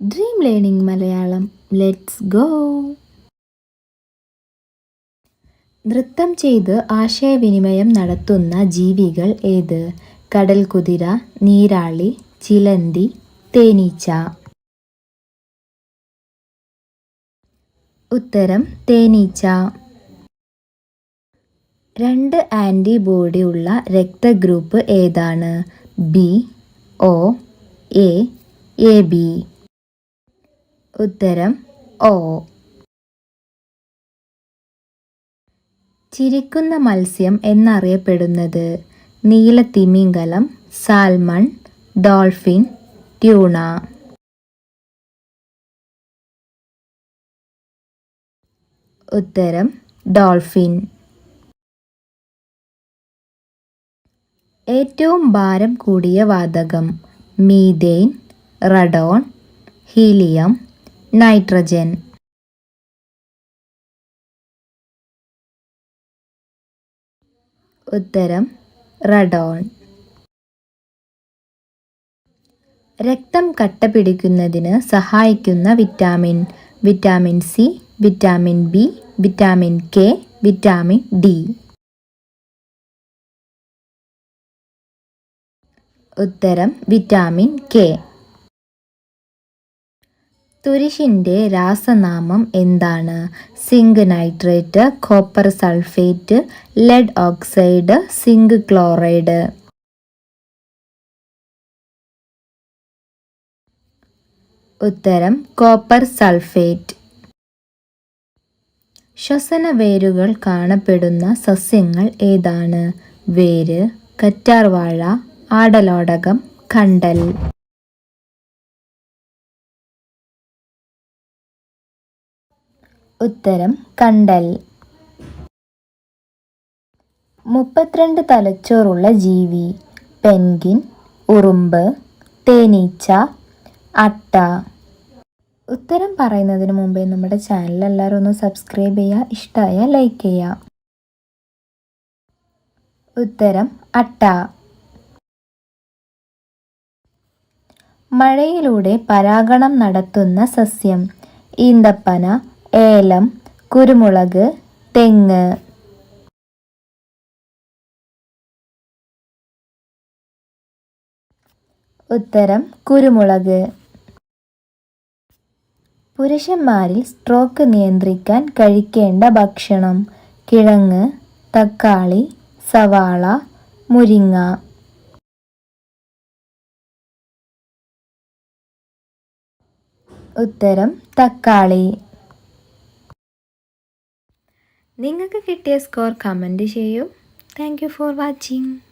Dream learning Malayalam. Let's go നൃത്തം ചെയ്ത് ആശയവിനിമയം നടത്തുന്ന ജീവികൾ ഏത്? കടൽ കുതിര നീരാളി ചിലന്തി തേനീച്ച. ഉത്തരം തേനീച്ച. രണ്ട് ആന്റിബോഡി ഉള്ള രക്തഗ്രൂപ്പ് ഏതാണ്? B O A A B ഉത്തരം ഓ. ചിരിക്കുന്ന മത്സ്യം എന്നറിയപ്പെടുന്നത് നീല തിമിംഗലം സാൽമൺ ഡോൾഫിൻ ട്യൂണ. ഉത്തരം ഡോൾഫിൻ. ഏറ്റവും ഭാരം കൂടിയ വാതകം മീതെയിൻ റഡോൺ ഹീലിയം നൈട്രജൻ. ഉത്തരം റഡോൺ രക്തം കട്ട പിടിക്കുന്നതിന് സഹായിക്കുന്ന vitamin vitamin C vitamin B vitamin K vitamin D. ഉത്തരം വിറ്റാമിൻ കെ. തുരിശിന്റെ രാസനാമം എന്താണ്? Zinc nitrate copper sulphate lead oxide zinc chloride. ഉത്തരം കോപ്പർ സൾഫേറ്റ്. ശ്വസന വേരുകൾ കാണപ്പെടുന്ന സസ്യങ്ങൾ ഏതാണ്? വേര് കറ്റാർവാഴ ആടലോടകം കണ്ടൽ. ഉത്തരം കണ്ടൽ. മുപ്പത്തിരണ്ട് തലച്ചോറുള്ള ജീവി പെൻഗിൻ ഉറുമ്പ് തേനീച്ച അട്ട. ഉത്തരം പറയുന്നതിന് മുമ്പേ നമ്മുടെ ചാനൽ എല്ലാവരും ഒന്ന് സബ്സ്ക്രൈബ് ചെയ്യുക ഇഷ്ടമായ ലൈക്ക് ചെയ്യുക. ഉത്തരം അട്ട. മഴയിലൂടെ പരാഗണം നടത്തുന്ന സസ്യം ഈന്തപ്പന ഏലം കുരുമുളക് തെങ്ങ്. ഉത്തരം കുരുമുളക്. പുരുഷന്മാരിൽ സ്ട്രോക്ക് നിയന്ത്രിക്കാൻ കഴിക്കേണ്ട ഭക്ഷണം കിഴങ്ങ് തക്കാളി സവാള മുരിങ്ങ. ഉത്തരം തക്കാളി. നിങ്ങൾക്ക് കിട്ടിയ സ്കോർ കമന്റ് ചെയ്യൂ. Thank for watching.